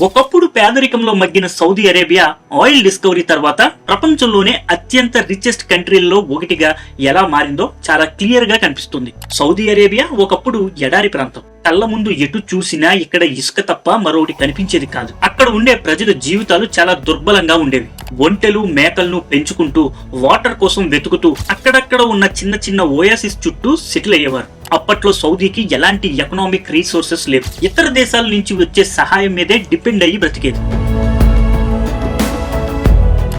ఒకప్పుడు పేదరికంలో మగ్గిన సౌదీ అరేబియా ఆయిల్ డిస్కవరీ తర్వాత ప్రపంచంలోనే అత్యంత రిచెస్ట్ కంట్రీల్లో ఒకటిగా ఎలా మారిందో చాలా క్లియర్గా కనిపిస్తుంది. సౌదీ అరేబియా ఒకప్పుడు ఎడారి ప్రాంతం. కళ్ళ ముందు ఎటు చూసినా ఇక్కడ ఇసుక తప్ప మరొకటి కనిపించేది కాదు. అక్కడ ఉండే ప్రజల జీవితాలు చాలా దుర్బలంగా ఉండేవి. ఒంటెలు మేకలను పెంచుకుంటూ వాటర్ కోసం వెతుకుతూ అక్కడక్కడ ఉన్న చిన్న చిన్న ఓయాసిస్ చుట్టూ సెటిల్ అయ్యేవారు. అప్పట్లో సౌదీకి ఎలాంటి ఎకనామిక్ రీసోర్సెస్ లేవు. ఇతర దేశాల నుంచి వచ్చే సహాయం మీదే డిపెండ్ అయ్యి బ్రతికేది.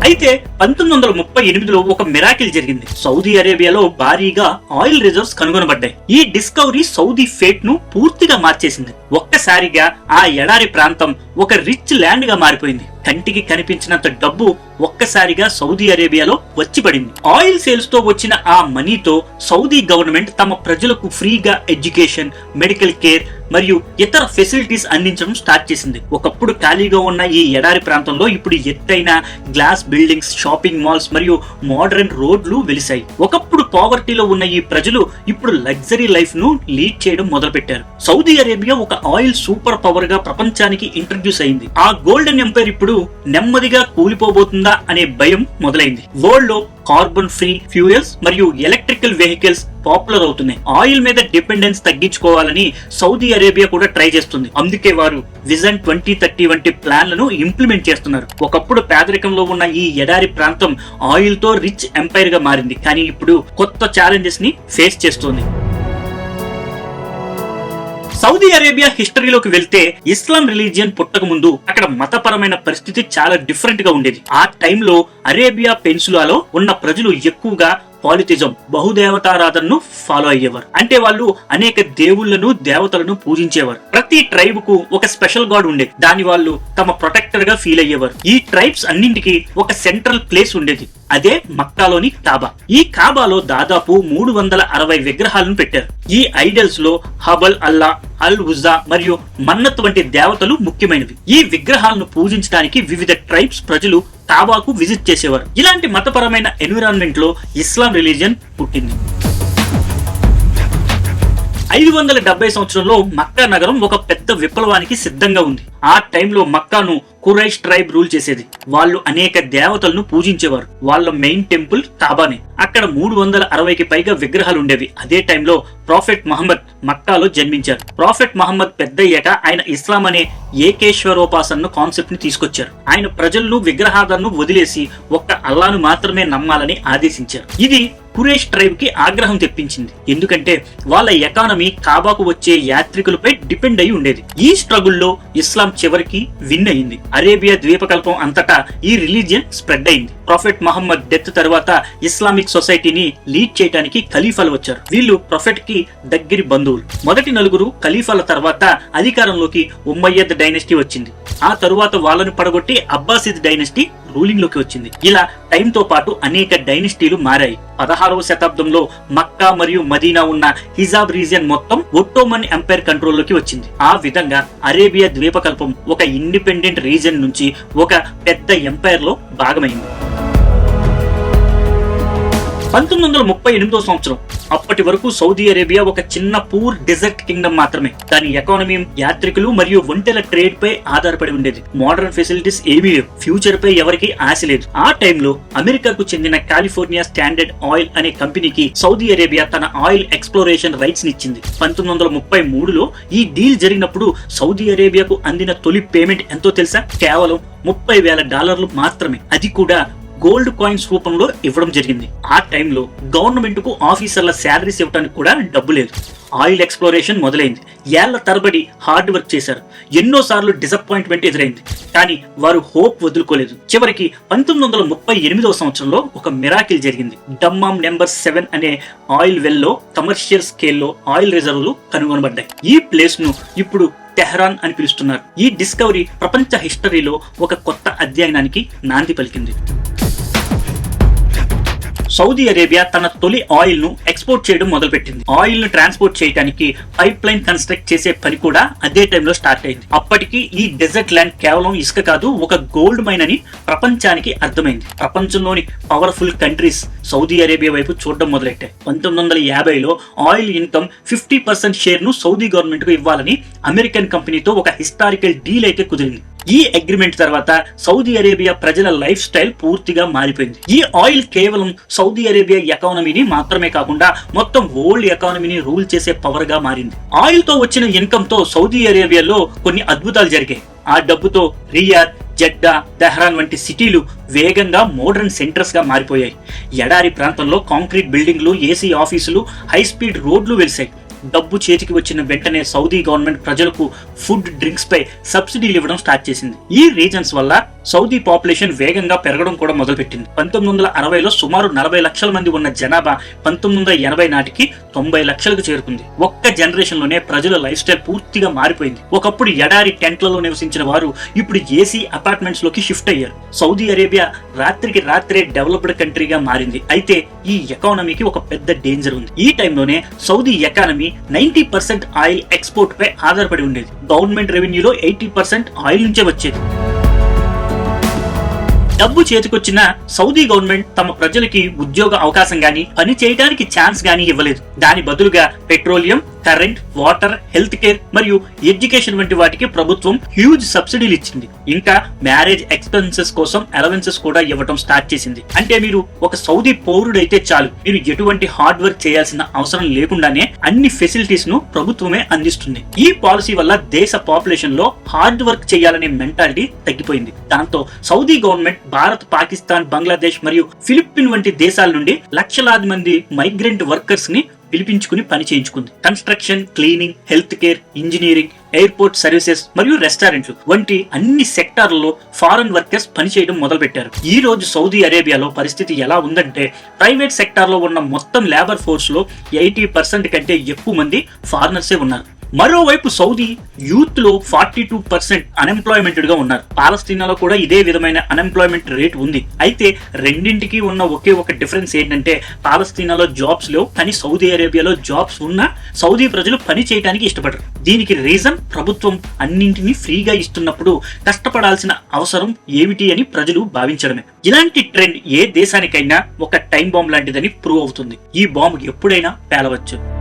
అయితే పంతొమ్మిది వందల ముప్పై ఎనిమిదిలో ఒక మిరాకిల్ జరిగింది. సౌదీ అరేబియాలో భారీగా ఆయిల్ రిజర్వ్స్ కనుగొనబడ్డాయి. ఈ డిస్కవరీ సౌదీ ఫేట్ను పూర్తిగా మార్చేసింది. ఒక్కసారిగా ఆ ఎడారి ప్రాంతం ఒక రిచ్ ల్యాండ్గా మారిపోయింది. కంటికి కనిపించినంత డబ్బు ఒక్కసారిగా సౌదీ అరేబియాలో వచ్చి పడింది. ఆయిల్ సేల్స్తో వచ్చిన ఆ మనీతో సౌదీ గవర్నమెంట్ తమ ప్రజలకు ఫ్రీగా ఎడ్యుకేషన్ మెడికల్ కేర్ మరియు ఇతర ఫెసిలిటీస్ అందించడం స్టార్ట్ చేసింది. ఒకప్పుడు ఖాళీగా ఉన్న ఈ ఎడారి ప్రాంతంలో ఇప్పుడు ఎత్తైన గ్లాస్ బిల్డింగ్స్ షాపింగ్ మాల్స్ మరియు మోడర్న్ రోడ్లు వెలిశాయి. ఒకప్పుడు పావర్టీలో ఉన్న ఈ ప్రజలు ఇప్పుడు లగ్జరీ లైఫ్ను లీడ్ చేయడం మొదలుపెట్టారు. సౌదీ అరేబియా ఒక ఆయిల్ సూపర్ పవర్గా ప్రపంచానికి ఇంట్రడ్యూస్ అయింది. ఆ గోల్డెన్ ఎంపైర్ ఇప్పుడు నెమ్మదిగా కూలిపోబోతుందా అనే భయం మొదలైంది. వరల్డ్లో కార్బన్ ఫ్రీ ఫ్యూయల్స్ మరియు ఎలక్ట్రికల్ వెహికల్స్ పాపులర్ అవుతున్నాయి. ఆయిల్ మీద డిపెండెన్స్ తగ్గించుకోవాలని సౌదీ అరేబియా కూడా ట్రై చేస్తుంది. అందుకే వారు విజన్ ట్వంటీ థర్టీ వంటి ప్లాన్లను ఇంప్లిమెంట్ చేస్తున్నారు. ఒకప్పుడు పేదరికంలో ఉన్న ఈ ఎడారి ప్రాంతం ఆయిల్తో రిచ్ ఎంపైర్గా మారింది. కానీ ఇప్పుడు కొత్త ఛాలెంజెస్ని ఫేస్ చేస్తుంది. సౌదీ అరేబియా హిస్టరీలోకి వెళ్తే ఇస్లాం రిలీజియన్ పుట్టక ముందు అక్కడ మతపరమైన పరిస్థితి చాలా డిఫరెంట్గా ఉండేది. ఆ టైంలో అరేబియా పెన్సులాలో ఉన్న ప్రజలు ఎక్కువగా పాలితిజం బహుదేవతారాధనను ఫాలో అయ్యేవారు. అంటే వాళ్ళు అనేక దేవుళ్ళను దేవతలను పూజించేవారు. ప్రతి ట్రైబ్కు ఒక స్పెషల్ గాడ్ ఉండేది దాని వాళ్ళు తమ ప్రొటెక్టర్గా ఫీల్ అయ్యేవారు. ఈ ట్రైబ్స్ అన్నింటికి ఒక సెంట్రల్ ప్లేస్ ఉండేది. అదే మక్కాలోని కాబా ఈ కాబాలో దాదాపు మూడు వందల అరవై విగ్రహాలను పెట్టారు. ఈ ఐడల్స్లో హబల్ అల్లా అల్ ఉజా మరియు మన్నత్ వంటి దేవతలు ముఖ్యమైనవి. ఈ విగ్రహాలను పూజించడానికి వివిధ ట్రైబ్స్ ప్రజలు తాబాకు విజిట్ చేసేవారు. ఇలాంటి మతపరమైన ఎన్విరాన్మెంట్లో ఇస్లాం రిలీజియన్ పుట్టింది. ఐదు వందల డెబ్బై సంవత్సరంలో మక్కా నగరం ఒక పెద్ద విప్లవానికి సిద్ధంగా ఉంది. ఆ టైంలో మక్కాను కురైష్ ట్రైబ్ రూల్ చేసేది. వాళ్ళు అనేక దేవతలను పూజించేవారు. వాళ్ళ మెయిన్ టెంపుల్ తాబానే. అక్కడ మూడు వందల అరవైకి పైగా విగ్రహాలు ఉండేవి. అదే టైంలో ప్రాఫెట్ మహమ్మద్ మక్కాలో జన్మించారు. ప్రాఫెట్ మహమ్మద్ పెద్దయ్యాక ఆయన ఇస్లాం అనే ఏకేశ్వరోపాసన కాన్సెప్ట్ని తీసుకొచ్చారు. ఆయన ప్రజలను విగ్రహాలను వదిలేసి ఒక్క అల్లాను మాత్రమే నమ్మాలని ఆదేశించారు. ఇది కురేష్ ట్రైబ్కి ఆగ్రహం తెప్పించింది. ఎందుకంటే వాళ్ళ ఎకానమీ కాబాకు వచ్చే యాత్రికులపై డిపెండ్ అయి ఉండేది. ఈ స్ట్రగుల్లో ఇస్లాం చివరికి విన్ అయింది. అరేబియా ద్వీపకల్పం అంతటా ఈ రిలీజియన్ స్ప్రెడ్ అయింది. ప్రొఫెట్ మహమ్మద్ డెత్ తర్వాత ఇస్లామిక్ సొసైటీని లీడ్ చేయడానికి ఖలీఫాలు వచ్చారు. వీళ్ళు ప్రొఫెట్కి దగ్గరి బంధువులు. మొదటి నలుగురు ఖలీఫాల తర్వాత అధికారంలోకి ఉమ్మయ్యద్ డైనస్టీ వచ్చింది. ఆ తరువాత వాళ్ళను పడగొట్టి అబ్బాసిద్ డైనస్టీ రూలింగ్లోకి వచ్చింది. ఇలా టైం తో పాటు అనేక డైనస్టీలు మారాయి. పదహారవ శతాబ్దంలో మక్కా మరియు మదీనా ఉన్న హిజాబ్ రీజియన్ మొత్తం ఒట్టోమన్ ఎంపైర్ కంట్రోల్లోకి వచ్చింది. ఆ విధంగా అరేబియా ద్వీపకల్పం ఒక ఇండిపెండెంట్ రీజియన్ నుంచి ఒక పెద్ద ఎంపైర్లో భాగమైంది. పంతొమ్మిది వందల ముప్పై ఎనిమిదో సంవత్సరం. అప్పటి వరకు సౌదీ అరేబియా ఒక చిన్న పూర్ డెజర్ట్ కింగ్డమ్ మాత్రమే. దాని ఎకానమీ యాత్రికులు మరియు ఒంటెల ట్రేడ్ పై ఆధారపడి ఉండేది. మోడర్న్ ఫెసిలిటీస్ ఏమీ లేవు. ఫ్యూచర్ పై ఎవరికి ఆశ లేదు. ఆ టైంలో అమెరికాకు చెందిన కాలిఫోర్నియా స్టాండర్డ్ ఆయిల్ అనే కంపెనీకి సౌదీ అరేబియా తన ఆయిల్ ఎక్స్ప్లోరేషన్ రైట్స్ నిచ్చింది. పంతొమ్మిది వందల ముప్పై మూడులో ఈ డీల్ జరిగినప్పుడు సౌదీ అరేబియాకు అందిన తొలి పేమెంట్ ఎంతో తెలుసా? కేవలం ముప్పై వేల డాలర్లు మాత్రమే. అది కూడా గోల్డ్ కాయిన్స్ రూపంలో ఇవ్వడం జరిగింది. ఆ టైంలో గవర్నమెంట్కు ఆఫీసర్ల శాలరీస్ ఇవ్వడానికి కూడా డబ్బు లేదు. ఆయిల్ ఎక్స్ప్లోరేషన్ మొదలైంది. ఏళ్ళ తరబడి హార్డ్ వర్క్ చేశారు. ఎన్నో సార్లు డిసప్పాయింట్మెంట్ ఎదురైంది. కానీ వారు హోప్ వదులుకోలేదు. చివరికి పంతొమ్మిది వందల ముప్పై ఎనిమిదవ సంవత్సరంలో ఒక మిరాకిల్ జరిగింది. డమ్మామ్ నెంబర్ సెవెన్ అనే ఆయిల్ వెల్లో కమర్షియల్ స్కేల్లో ఆయిల్ రిజర్వ్లు కనుగొనబడ్డాయి. ఈ ప్లేస్ను ఇప్పుడు టెహరాన్ అని పిలుస్తున్నారు. ఈ డిస్కవరీ ప్రపంచ హిస్టరీలో ఒక కొత్త అధ్యయనానికి నాంది పలికింది. సౌదీ అరేబియా తన తొలి ఆయిల్ను ఎక్స్పోర్ట్ చేయడం మొదలుపెట్టింది. ఆయిల్ను ట్రాన్స్పోర్ట్ చేయడానికి పైప్ లైన్ కన్స్ట్రక్ట్ చేసే పని కూడా అదే టైంలో స్టార్ట్ అయింది. అప్పటికి ఈ డెజర్ట్ ల్యాండ్ కేవలం ఇసుక కాదు ఒక గోల్డ్ మైన్ అని ప్రపంచానికి అర్థమైంది. ప్రపంచంలోని పవర్ఫుల్ కంట్రీస్ సౌదీ అరేబియా వైపు చూడడం మొదలెట్టాయి. పంతొమ్మిది వందల యాభైలో ఆయిల్ ఇన్కమ్ ఫిఫ్టీ పర్సెంట్ షేర్ను సౌదీ గవర్నమెంట్కు ఇవ్వాలని అమెరికన్ కంపెనీతో ఒక హిస్టారికల్ డీల్ అయితే కుదిరింది. ఈ అగ్రిమెంట్ తర్వాత సౌదీ అరేబియా ప్రజల లైఫ్ స్టైల్ పూర్తిగా మారిపోయింది. ఈ ఆయిల్ కేవలం సౌదీ అరేబియా ఎకానమీని మాత్రమే కాకుండా మొత్తం వరల్డ్ ఎకానమీని రూల్ చేసే పవర్గా మారింది. ఆయిల్తో వచ్చిన ఇన్కమ్తో సౌదీ అరేబియాలో కొన్ని అద్భుతాలు జరిగాయి. ఆ డబ్బుతో రియాద్ జడ్డా తెహ్రాన్ వంటి సిటీలు వేగంగా మోడర్న్ సెంటర్స్గా మారిపోయాయి. ఎడారి ప్రాంతంలో కాంక్రీట్ బిల్డింగ్లు ఏసీ ఆఫీసులు హై స్పీడ్ రోడ్లు వెలిసాయి డబ్బు చేతికి వచ్చిన వెంటనే సౌదీ గవర్నమెంట్ ప్రజలకు ఫుడ్ డ్రింక్స్ పై సబ్సిడీలు ఇవ్వడం స్టార్ట్ చేసింది. ఈ రీజన్స్ వల్ల సౌదీ పాపులేషన్ వేగంగా పెరగడం కూడా మొదలుపెట్టింది. పంతొమ్మిది వందల అరవైలో సుమారు నలభై లక్షల మంది ఉన్న జనాభా పంతొమ్మిది వందల ఎనభై నాటికి తొంభై లక్షలకు చేరుకుంది. ఒక్క జనరేషన్లోనే ప్రజల లైఫ్ స్టైల్ పూర్తిగా మారిపోయింది. ఒకప్పుడు ఎడారి టెంట్లలో నివసించిన వారు ఇప్పుడు ఏసీ అపార్ట్మెంట్స్లోకి షిఫ్ట్ అయ్యారు. సౌదీ అరేబియా రాత్రికి రాత్రే డెవలప్డ్ కంట్రీగా మారింది. అయితే ఈ ఎకానమీకి ఒక పెద్ద డేంజర్ ఉంది. ఈ టైంలోనే Saudi economy ninety percent oil export పై ఆధారపడి ఉండేది. గవర్నమెంట్ రెవెన్యూలో ఎయిటీ పర్సెంట్ ఆయిల్ నుంచే వచ్చేది. డబ్బు చేతికొచ్చిన సౌదీ గవర్నమెంట్ తమ ప్రజలకి ఉద్యోగ అవకాశం గాని పని చేయడానికి ఛాన్స్ గాని ఇవ్వలేదు. దాని బదులుగా petroleum current water health care మరియు ఎడ్యుకేషన్ వంటి వాటికి ప్రభుత్వం హ్యూజ్ సబ్సిడీలు ఇచ్చింది. ఇంకా మ్యారేజ్ ఎక్స్పెన్సెస్ కోసం అలవెన్సెస్ కూడా ఇవ్వడం స్టార్ట్ చేసింది. అంటే మీరు ఒక సౌదీ పౌరుడైతే చాలు. మీరు ఎటువంటి హార్డ్ వర్క్ చేయాల్సిన అవసరం లేకుండానే అన్ని ఫెసిలిటీస్ను ప్రభుత్వమే అందిస్తుంది. ఈ పాలసీ వల్ల దేశ పాపులేషన్లో హార్డ్ వర్క్ చేయాలనే మెంటాలిటీ తగ్గిపోయింది. దాంతో సౌదీ గవర్నమెంట్ భారత్ పాకిస్తాన్ బంగ్లాదేశ్ మరియు ఫిలిప్పీన్ వంటి దేశాల నుండి లక్షలాది మంది మైగ్రెంట్ వర్కర్స్ని పిలిపించుకుని పని చేయించుకుంది. Construction cleaning health care engineering airport services మరియు రెస్టారెంట్లు వంటి అన్ని సెక్టార్లలో ఫారెన్ వర్కర్స్ పనిచేయడం మొదలుపెట్టారు. ఈ రోజు సౌదీ అరేబియాలో పరిస్థితి ఎలా ఉందంటే ప్రైవేట్ సెక్టార్లో ఉన్న మొత్తం లేబర్ ఫోర్స్లో ఎయిటీ పర్సెంట్ కంటే ఎక్కువ మంది ఫారినర్సే ఉన్నారు. మరోవైపు సౌదీ యూత్లో ఫార్టీ టూ పర్సెంట్ అన్ఎంప్లాయ్మెంటెడ్గా ఉన్నారు. పాలస్తీనాలో కూడా ఇదే విధమైన అన్ఎంప్లాయ్మెంట్ రేట్ ఉంది. అయితే రెండింటికి ఉన్న ఒకే ఒక డిఫరెన్స్ ఏంటంటే పాలస్తీనాలో జాబ్స్ లేవు కానీ సౌదీ అరేబియాలో జాబ్స్ ఉన్నా సౌదీ ప్రజలు పని చేయడానికి ఇష్టపడరు. దీనికి రీజన్ ప్రభుత్వం అన్నింటినీ ఫ్రీగా ఇస్తున్నప్పుడు కష్టపడాల్సిన అవసరం ఏమిటి అని ప్రజలు భావించడమే. ఇలాంటి ట్రెండ్ ఏ దేశానికైనా ఒక టైం బాంబ్ లాంటిదని ప్రూవ్ అవుతుంది. ఈ బాంబ్ ఎప్పుడైనా పేలవచ్చు.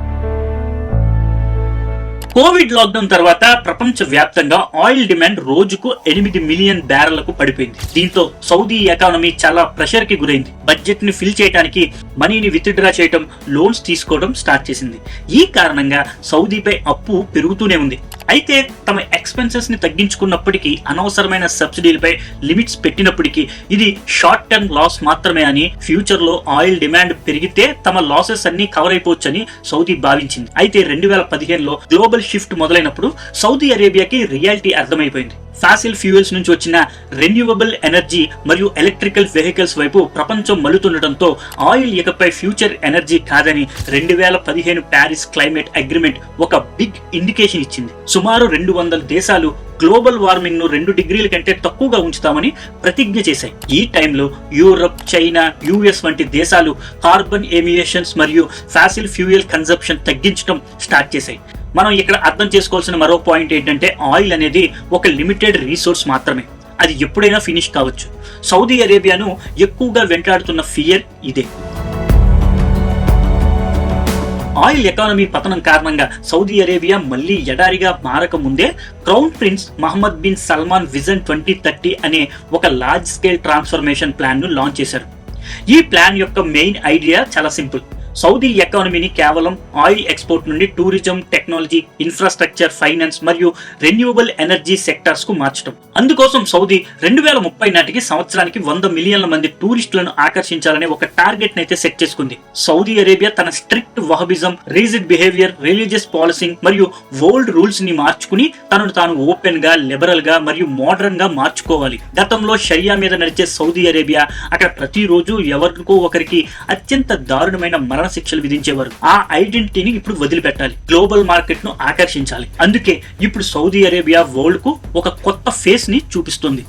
కోవిడ్ లాక్డౌన్ తర్వాత ప్రపంచ వ్యాప్తంగా ఆయిల్ డిమాండ్ రోజుకు ఎనిమిది మిలియన్ బ్యారెళ్ళకు పడిపోయింది. దీంతో సౌదీ ఎకానమీ చాలా ప్రెషర్కి గురైంది. బడ్జెట్ని ఫిల్ చేయడానికి మనీని విత్డ్రా చేయడం లోన్స్ తీసుకోవడం స్టార్ట్ చేసింది. ఈ కారణంగా సౌదీపై అప్పు పెరుగుతూనే ఉంది. అయితే తమ ఎక్స్పెన్సెస్ని తగ్గించుకున్నప్పటికీ అనవసరమైన సబ్సిడీలపై లిమిట్స్ పెట్టినప్పటికీ ఇది షార్ట్ టర్మ్ లాస్ మాత్రమే అని ఫ్యూచర్లో ఆయిల్ డిమాండ్ పెరిగితే తమ లాసెస్ అన్ని కవర్ అయిపోవచ్చని సౌదీ భావించింది. అయితే రెండు వేల పదిహేనులో గ్లోబల్ షిఫ్ట్ మొదలైనప్పుడు సౌదీ అరేబియాకి రియాలిటీ అర్థమైపోయింది. ఫాసిల్ ఫ్యూయల్స్ నుంచి వచ్చిన రెన్యూవబుల్ ఎనర్జీ మరియు ఎలక్ట్రికల్ వెహికల్స్ వైపు ప్రపంచం మలుతుండటంతో ఆయిల్ ఇకపై ఫ్యూచర్ ఎనర్జీ కాదని రెండు వేల పదిహేను ప్యారిస్ క్లైమేట్ అగ్రిమెంట్ ఒక బిగ్ ఇండికేషన్ ఇచ్చింది. సుమారు రెండు వందల దేశాలు గ్లోబల్ వార్మింగ్ను రెండు డిగ్రీల కంటే తక్కువగా ఉంచుతామని ప్రతిజ్ఞ చేశాయి. ఈ టైంలో యూరప్ చైనా యుఎస్ వంటి దేశాలు కార్బన్ ఎమియేషన్స్ మరియు ఫాసిల్ ఫ్యూయల్ కన్సప్షన్ తగ్గించడం స్టార్ట్ చేశాయి. మనం ఇక్కడ అర్థం చేసుకోవాల్సిన మరో పాయింట్ ఏంటంటే ఆయిల్ అనేది ఒక లిమిటెడ్ రీసోర్స్ మాత్రమే. అది ఎప్పుడైనా ఫినిష్ కావచ్చు. సౌదీ అరేబియాను ఎక్కువగా వెంటాడుతున్న ఫియర్ ఇదే. ఆయిల్ ఎకానమీ పతనం కారణంగా సౌదీ అరేబియా మళ్ళీ ఎడారిగా మారక ముందే crown prince Mohammed bin Salman vision twenty thirty అనే ఒక లార్జ్ స్కేల్ ట్రాన్స్ఫర్మేషన్ ప్లాన్ను లాంచ్ చేశారు. ఈ ప్లాన్ యొక్క మెయిన్ ఐడియా చాలా సింపుల్ సౌదీ ఎకానమీని కేవలం ఆయిల్ ఎక్స్పోర్ట్ నుండి టూరిజం టెక్నాలజీ ఇన్ఫ్రాస్ట్రక్చర్ ఫైనాన్స్ మరియు రెన్యూవబుల్ ఎనర్జీ సెక్టార్స్కు మార్చడం. అందుకోసం సౌదీ రెండు వేల ముప్పై నాటికి సంవత్సరానికి వంద మిలియన్ల మంది టూరిస్టులను ఆకర్షించాలనే ఒక టార్గెట్ నైతే సెట్ చేసుకుంది. సౌదీ అరేబియా తన strict Wahhabism rigid behaviour religious policing మరియు వరల్డ్ రూల్స్ని మార్చుకుని తనను తాను ఓపెన్గా లిబరల్గా మరియు మోడర్న్గా మార్చుకోవాలి. గతంలో షరియా మీద నడిచే సౌదీ అరేబియా అక్కడ ప్రతిరోజు ఎవరికో ఒకరికి అత్యంత దారుణమైన మరణ శిక్షలు విధించేవారు. ఆ ఐడెంటిటీని ఇప్పుడు వదిలిపెట్టాలి. గ్లోబల్ మార్కెట్ను ఆకర్షించాలి. అందుకే ఇప్పుడు సౌదీ అరేబియా వరల్డ్కు ఒక కొత్త ఫేస్ని చూపిస్తుంది.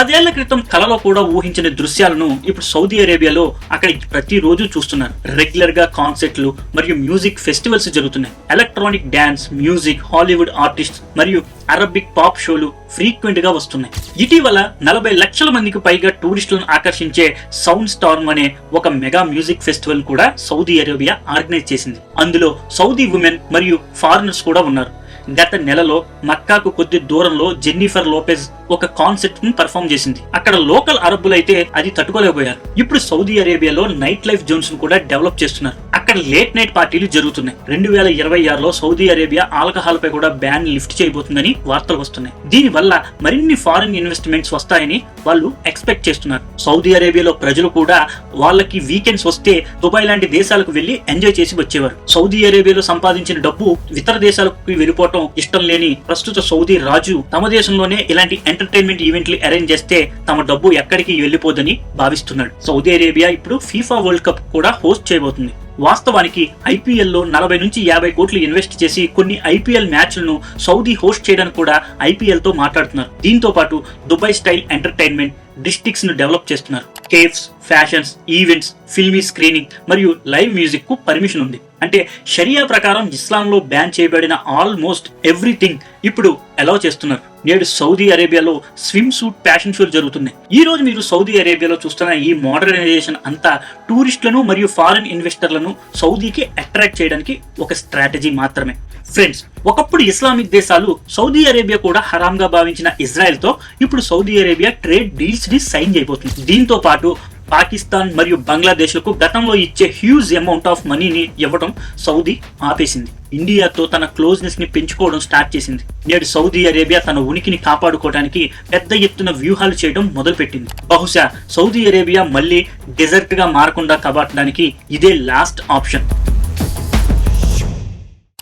పదేళ్ళ క్రితం కలలో కూడా ఊహించిన దృశ్యాలను ఇప్పుడు సౌదీ అరేబియాలో అక్కడ ప్రతిరోజు చూస్తున్నారు. రెగ్యులర్గా కాన్సర్ట్లు మరియు మ్యూజిక్ ఫెస్టివల్స్ జరుగుతున్నాయి. Electronic dance music Hollywood artist మరియు అరబిక్ పాప్ షోలు ఫ్రీక్వెంట్గా వస్తున్నాయి. ఇటీవల నలభై లక్షల మందికి పైగా టూరిస్టులను ఆకర్షించే సౌండ్ స్టార్మ్ అనే ఒక మెగా మ్యూజిక్ ఫెస్టివల్ కూడా సౌదీ అరేబియా ఆర్గనైజ్ చేసింది. అందులో సౌదీ ఉమెన్ మరియు ఫారినర్స్ కూడా ఉన్నారు. గత నెలలో మక్కాకు కొద్ది దూరంలో జెన్నిఫర్ లోపెజ్ ఒక కాన్సెప్ట్ని పర్ఫామ్ చేసింది. అక్కడ లోకల్ అరబ్బులైతే అది తట్టుకోలేకపోయారు. ఇప్పుడు సౌదీ అరేబియాలో నైట్ లైఫ్ జోన్స్ను కూడా డెవలప్ చేస్తున్నారు. అక్కడ లేట్ నైట్ పార్టీలు జరుగుతున్నాయి. రెండు వేల ఇరవై ఆరులో సౌదీ అరేబియా ఆల్కహాల్ పై కూడా బ్యాన్ లిఫ్ట్ చేయబోతుందని వార్తలు వస్తున్నాయి. దీని వల్ల మరిన్ని ఫారిన్ ఇన్వెస్ట్మెంట్స్ వస్తాయని వాళ్ళు ఎక్స్పెక్ట్ చేస్తున్నారు. సౌదీ అరేబియాలో ప్రజలు కూడా వాళ్ళకి వీకెండ్స్ వస్తే దుబాయ్ లాంటి దేశాలకు వెళ్ళి ఎంజాయ్ చేసి వచ్చేవారు. సౌదీ అరేబియాలో సంపాదించిన డబ్బు ఇతర దేశాలకు వెళ్ళిపోవటం ఇష్టం లేని ప్రస్తుత సౌదీ రాజు తమ దేశంలోనే ఇలాంటి ఎంటర్టైన్మెంట్ ఈవెంట్లు అరేంజ్ చేస్తే తమ డబ్బు ఎక్కడికి వెళ్ళిపోదని భావిస్తున్నాడు. సౌదీ అరేబియా ఇప్పుడు ఫీఫా వరల్డ్ కప్ కూడా హోస్ట్ చేయబోతుంది. వాస్తవానికి ఐపీఎల్లో నలభై నుంచి యాభై కోట్లు ఇన్వెస్ట్ చేసి కొన్ని ఐపీఎల్ మ్యాచ్లను సౌదీ హోస్ట్ చేయడానికి కూడా ఐపీఎల్తో మాట్లాడుతున్నారు. దీంతో పాటు దుబాయ్ స్టైల్ ఎంటర్టైన్మెంట్ డిస్ట్రిక్ట్స్ను డెవలప్ చేస్తున్నారు. కేవ్స్ ఫ్యాషన్స్ ఈవెంట్స్ ఫిల్మీ స్క్రీనింగ్ మరియు లైవ్ మ్యూజిక్కు పర్మిషన్ ఉంది. అంటే షరియా ప్రకారం ఇస్లాంలో బ్యాన్ చేయబడిన ఆల్మోస్ట్ ఎవ్రీథింగ్ ఇప్పుడు అలౌ చేస్తున్నారు. నేడు సౌదీ అరేబియాలో స్విమ్ సూట్ ఫ్యాషన్ షోలు జరుగుతున్నాయి. ఈ రోజు మీరు సౌదీ అరేబియాలో చూస్తున్న ఈ మోడర్నైజేషన్ అంతా టూరిస్టులను మరియు ఫారిన్ ఇన్వెస్టర్లను సౌదీకి అట్రాక్ట్ చేయడానికి ఒక స్ట్రాటజీ మాత్రమే. ఫ్రెండ్స్ ఒకప్పుడు ఇస్లామిక్ దేశాలు సౌదీ అరేబియా కూడా హరాంగా భావించిన ఇజ్రాయెల్తో ఇప్పుడు సౌదీ అరేబియా ట్రేడ్ డీల్స్ని సైన్ చేయబోతుంది. దీంతో పాటు పాకిస్తాన్ మరియు బంగ్లాదేశ్లకు గతంలో ఇచ్చే హ్యూజ్ అమౌంట్ ఆఫ్ మనీని ఇవ్వడం సౌదీ ఆపేసింది. ఇండియాతో తన క్లోజ్నెస్ని పెంచుకోవడం స్టార్ట్ చేసింది. నేడు సౌదీ అరేబియా తన ఉనికిని కాపాడుకోవడానికి పెద్ద ఎత్తున వ్యూహాలు చేయడం మొదలుపెట్టింది. బహుశా సౌదీ అరేబియా మళ్ళీ డెజర్ట్గా మారకుండా కాపాడడానికి ఇదే లాస్ట్ ఆప్షన్.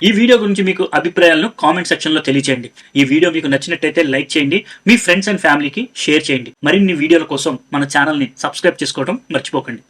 ఈ వీడియో గురించి మీకు అభిప్రాయాలను కామెంట్ సెక్షన్లో తెలియచేయండి. ఈ వీడియో మీకు నచ్చినట్టయితే లైక్ చేయండి మీ ఫ్రెండ్స్ అండ్ ఫ్యామిలీకి షేర్ చేయండి. మరిన్ని వీడియోల కోసం మన ఛానల్ని సబ్స్క్రైబ్ చేసుకోవడం మర్చిపోకండి.